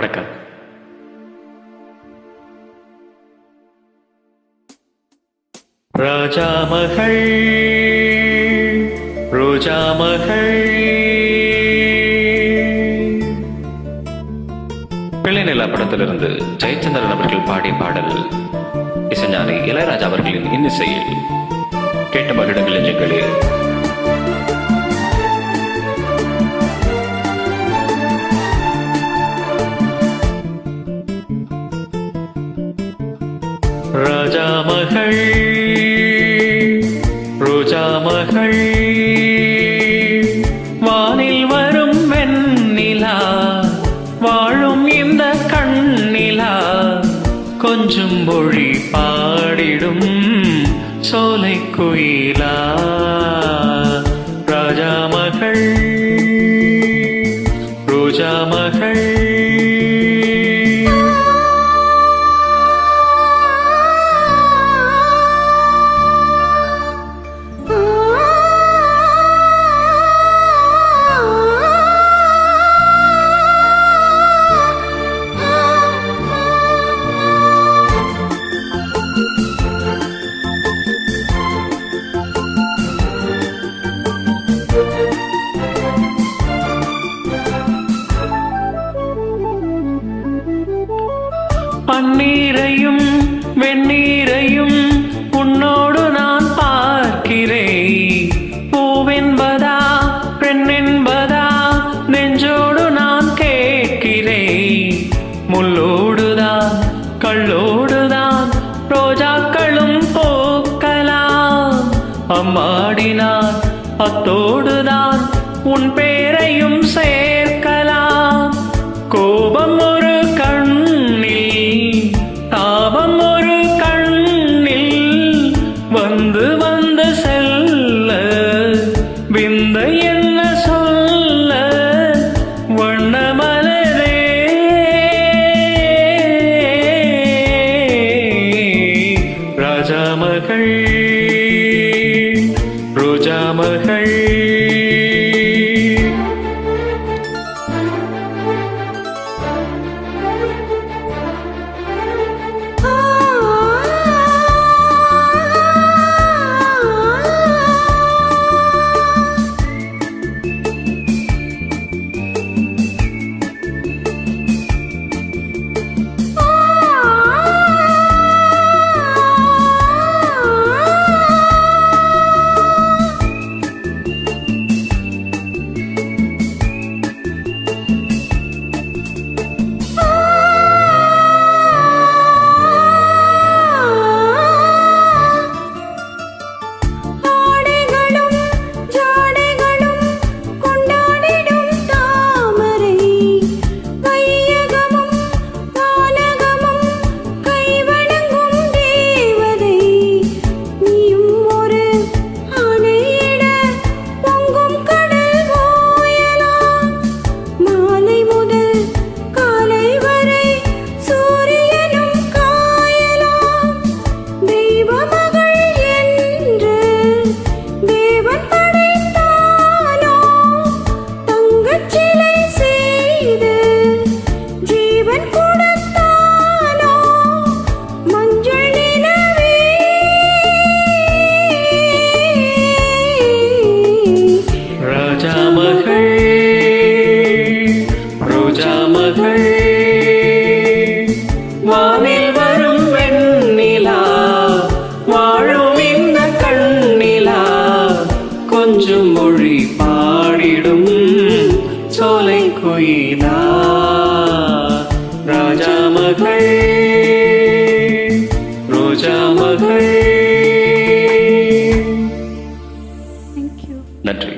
வணக்கம் பிள்ளை நிலா படத்திலிருந்து ஜெயச்சந்திரன் அவர்கள் பாடிய பாடல் இசைஞானி இளையராஜா அவர்களின் இன்னிசையில் கேட்ட மகிடங்கள் நெஞ்சங்களே ராஜா மகள் ரோஜா மகள் வானில் வரும் வெண்ணிலா வாழும் இந்த கண்ணிலா கொஞ்சம் மொழி பாடிடும் சோலை குயிலா ராஜா மகள் ரோஜா மகள் பன்னீரையும் வெந்நீரையும் உன்னோடு நான் பார்க்கிறேன். பூவென்பதா பெண்ணென்பதா நெஞ்சோடு நான் கேட்கிறேன். முள்ளோடுதான் கள்ளோடுதான் ரோஜாக்களும் போக்கலாம். அம்மாடினான் அத்தோடு வந்து செல்ல விந்த என்ன சொல்ல வண்ணமலரே. ராஜாமகள் ரோஜாமகள். மகள் ரோஜா மகள் Thank you. நன்றி